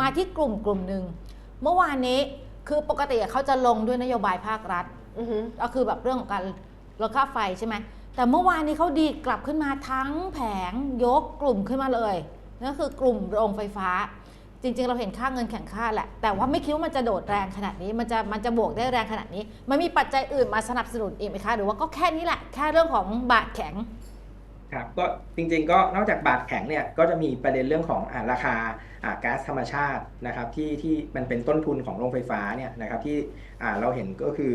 มาที่กลุ่มกลุ่มหนึ่งเมื่อวานนี้คือปกติเขาจะลงด้วยนโยบายภาครัฐอือหือก็คือแบบเรื่องของการลดค่าไฟใช่ไหมแต่เมื่อวานนี้เขาดีดกลับขึ้นมาทั้งแผงยกกลุ่มขึ้นมาเลยนั่นคือกลุ่มโรงไฟฟ้า จริง ๆ เราเห็นค่าเงินแข่งค่าแหละ แต่ว่าไม่คิดว่ามันจะโดดแรงขนาดนี้ มันจะมันจะบวกได้แรงขนาดนี้ มันมีปัจจัยอื่นมาสนับสนุนอีกไหมคะ หรือว่าก็แค่นี้แหละ แค่เรื่องของบาทแข็ง ครับก็จริงๆก็นอกจากบาทแข็งเนี่ยก็จะมีประเด็นเรื่องของอราคาก๊าซธรรมชาตินะครับที่ที่มันเป็นต้นทุนของโรงไฟฟ้าเนี่ยนะครับที่เราเห็นก็คือ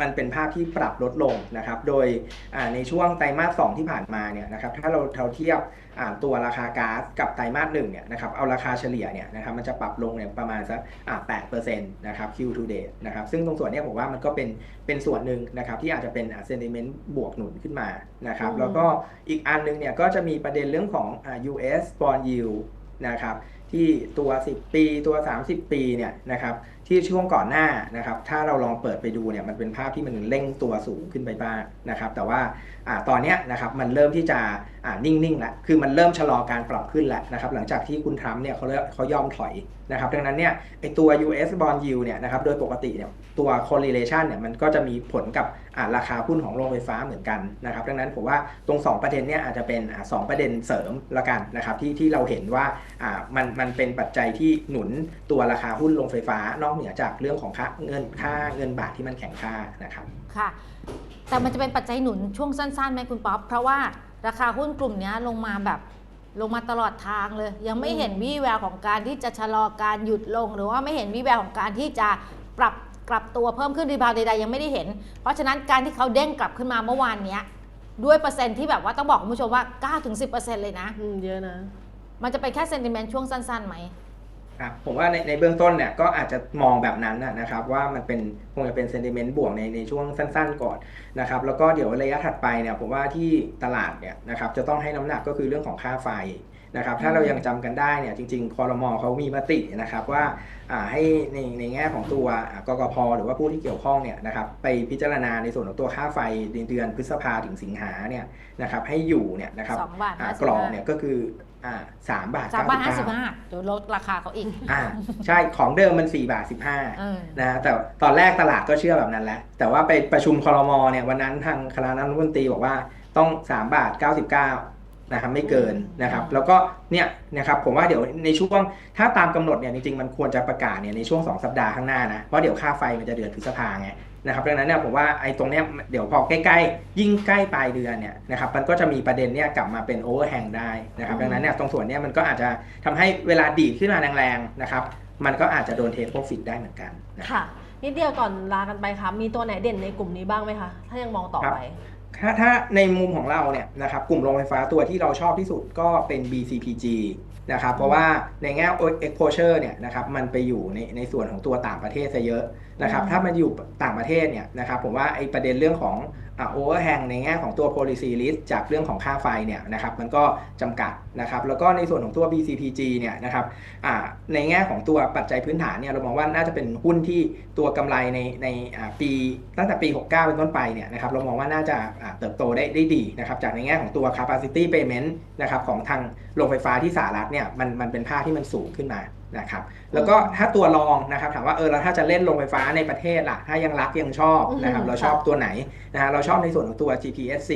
มันเป็นภาพที่ปรับลดลงนะครับ โดยอ่าในช่วงไตรมาสสองที่ผ่านมาเนี่ยนะครับ ถ้าเราเราเทียบอ่าตัวราคาก๊าซกับไตรมาสหนึ่งเนี่ยนะครับ เอาราคาเฉลี่ยเนี่ยนะครับ มันจะปรับลงเนี่ยประมาณสักอ่า8%นะครับ Q to date นะครับ ซึ่งตรงส่วนเนี้ยผมว่ามันก็เป็นเป็นส่วนหนึ่งนะครับที่อาจจะเป็นเซนติเมนต์บวกหนุนขึ้นมานะครับอืมแล้วก็อีกอันหนึงเนี่ยก็จะมีประเด็นเรื่องของอ่า US bond yield นะครับที่ตัว 10 ปีตัว 30 ปีเนี่ยนะครับที่ช่วงก่อนหน้านะครับ ถ้าเราลองเปิดไปดูเนี่ยมันเป็นภาพที่มันเร่งตัวสูงขึ้นไปบ้างนะครับ แต่ว่าอตอนนี้นะครับมันเริ่มที่จะนิ่งๆแล้วคือมันเริ่มชะลอการปรับขึ้นแล้วนะครับ หลังจากที่คุณทรัมป์เนี่ยเขาเเขายอมถอยนะครับ ดังนั้นเนี่ยไอตัว US bond yield เนี่ยนะครับโดยปกติเนี่ยตัว correlation เนี่ยมันก็จะมีผลกับราคาหุ้นของโรงไฟฟ้าเหมือนกันนะครับ ดังนั้นผมว่าตรง 2 ประเด็นเนี่ยอาจจะเป็นอ่าสองประเด็นเสริมละกันนะครับที่ที่เราเห็นว่าอ่ามันมันเป็นปัจจัยที่หนุนตัวราคาหุ้นโรงไฟฟ้านอกเหนือจากเรื่องของค่าเงินค่าเงินบาทที่มันแข็งค่านะครับค่ะ แต่มันจะเป็นปัจจัยหนุนช่วงสั้นๆไหมคุณป๊อปเพราะว่าราคาหุ้นกลุ่มเนี้ยลงมาแบบลงมาตลอดทางเลย ยังไม่เห็นวี่แววของการที่จะชะลอการหยุดลง หรือว่าไม่เห็นวี่แววของการที่จะปรับกลับตัวเพิ่มขึ้นรีบาวใดๆยังไม่ได้เห็น เพราะฉะนั้นการที่เขาเด้งกลับขึ้นมาเมื่อวานเนี้ยด้วยเปอร์เซ็นต์ที่แบบว่าต้องบอกคุณผู้ชมว่า9-10%เลยนะอืมเยอะนะ มันจะเป็นแค่เซนติเมนต์ช่วงสั้นๆไหม ครับผมว่าในในเบื้องต้นเนี่ยก็อาจจะมองแบบนั้นนะนะครับว่ามันเป็นคงจะเป็นเซนติเมนต์บวกในในช่วงสั้นๆก่อนนะครับแล้วก็เดี๋ยวระยะถัดไปเนี่ยผมว่าที่ตลาดเนี่ยนะครับจะต้องให้น้ำหนักก็คือเรื่องของค่าไฟนะครับถ้าเรายังจำกันได้เนี่ยจริงๆคอรมอเขามีมตินะครับว่าอ่าให้ในในแง่ของตัวอ่ากกพหรือว่าผู้ที่เกี่ยวข้องเนี่ยนะครับไปพิจารณาในส่วนของตัวค่าไฟในเดือนพฤษภาถึงสิงหาเนี่ยนะครับให้อยู่เนี่ยนะครับสองบาทอ่าห้าสิบกรอบห้าเนี่ยก็คือ อ่าสามบาทสามบาทห้าสิบเก้ห้าเดี๋ยวลดราคาเขาอีกอ่าใช่ของเดิมมัน4บาทเออ15นะแต่ตอนแรกตลาดก็เชื่อแบบนั้นแหละแต่ว่าไปประชุมคอรมอเนี่ยวันนั้นทางคณะรัฐมนตรีบอกว่าต้อง3บาท99 นะครับไม่เกินนะครับ แล้วก็เนี่ยนะครับผมว่าเดี๋ยวในช่วงถ้าตามกำหนดเนี่ยจริงๆมันควรจะประกาศเนี่ยในช่วง 2 สัปดาห์ข้างหน้านะเพราะเดี๋ยวค่าไฟมันจะเดือนพฤษภาไงนะครับดังนั้นเนี่ยผมว่าไอ้ตรงเนี้ยเดี๋ยวพอใกล้ๆ ยิ่งใกล้ปลายเดือนเนี่ยนะครับมันก็จะมีประเด็นเนี่ยกลับมาเป็นโอเวอร์แฮงได้นะครับดังนั้นเนี่ยตรงส่วนเนี้ยมันก็อาจจะทำให้เวลาดีดขึ้นมาแรงๆนะครับมันก็อาจจะโดนเทคโปรฟิตได้เหมือนกันนะค่ะนิดเดียวก่อนลากันไปค่ะมีตัวไหนเด่นในกลุ่มนี้บ้างไหมคะถ้ายังมองต่อไป ถ้าถ้าในมุมของเราเนี่ยนะครับกลุ่มโรงไฟฟ้าตัวที่เราชอบที่สุดก็เป็น BCPG นะครับเพราะว่าในแง่ exposure เนี่ยนะครับมันไปอยู่ในในส่วนของตัวต่างประเทศซะเยอะนะครับอืมถ้ามันอยู่ต่างประเทศเนี่ยนะครับผมว่าไอ้ประเด็นเรื่องของ โอ่า overhang ในแง่ของตัว policy risk จากเรื่องของค่าไฟเนี่ยนะครับมันก็จำกัดนะครับแล้วก็ในส่วนของตัว BCPG เนี่ยนะครับในแง่ของตัวปัจจัยพื้นฐานเนี่ยเรามองว่าน่าจะเป็นหุ้นที่ตัวกำไรในในปีตั้งแต่ปี 69 เป็นต้นไปเนี่ยนะครับเรามองว่าน่าจะเติบโตได้ได้ดีนะครับจากในแง่ของตัว capacity payment นะครับของทางโรงไฟฟ้าที่สหรัฐเนี่ยมันมันเป็นภาพที่มันสูงขึ้นมา นะครับแล้วก็ถ้าตัวรองนะครับถามว่าเออแล้วถ้าจะเล่นโรงไฟฟ้าในประเทศล่ะถ้ายังรักยังชอบนะครับอืมเราชอบตัวไหนนะฮะเราชอบในส่วนของตัว GPSC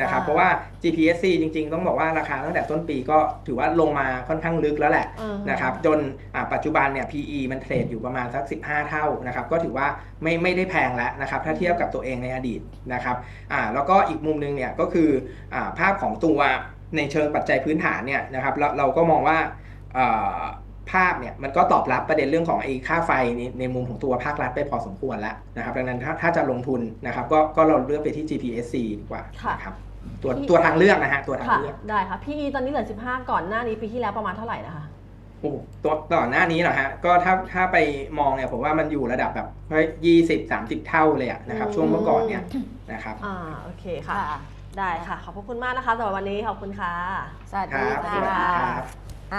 นะครับอ่าเพราะว่า GPSC จริงๆ ต้องบอกว่าราคาตั้งแต่ต้นปีก็ถือว่าลงมาค่อนข้างลึกแล้วแหละอืมนะครับจนอ่าปัจจุบันเนี่ย PE มันเทรดอยู่ประมาณสัก 15 เท่านะครับก็ถือว่าไม่ไม่ได้แพงแล้วนะครับถ้าเทียบกับตัวเองในอดีตนะครับอ่าแล้วก็อีกมุมหนึงเนี่ยก็คืออาภาพของตัวในเชิงปัจจัยพื้นฐานเนี่ยนะครับเราเราก็มองว่าอ่า ภาพเนี่ยมันก็ตอบรับประเด็นเรื่องของไอ้ค่าไฟในในมุมของตัวภาครัฐไปพอสมควรแล้วนะครับดังนั้นถ้าถ้าจะลงทุนนะครับก็ก็เราเลือกไปที่ GPSC ดีกว่าค่ะนะครับตัวที่ตัวทางเลือกนะฮะตัวทางค่ะเลือกได้ค่ะ PE ตอนนี้เหลือ 15 ก่อนหน้านี้ปีที่แล้วประมาณเท่าไหร่นะคะโอ้โหตัวต่อนหน้านี้เหรอฮะก็ถ้าถ้าไปมองเนี่ยผมว่ามันอยู่ระดับแบบเฮ้ยยี่สิบสามสิบเท่าเลยอะนะครับอืมช่วงเมื่อก่อนเนี่ยนะครับอ่าโอเคค่ะค่ะได้ค่ะ ขอบพระคุณมากนะคะสำหรับวันนี้ขอบคุณค่ะ สวัสคดีรับค่สวัสดีะครับ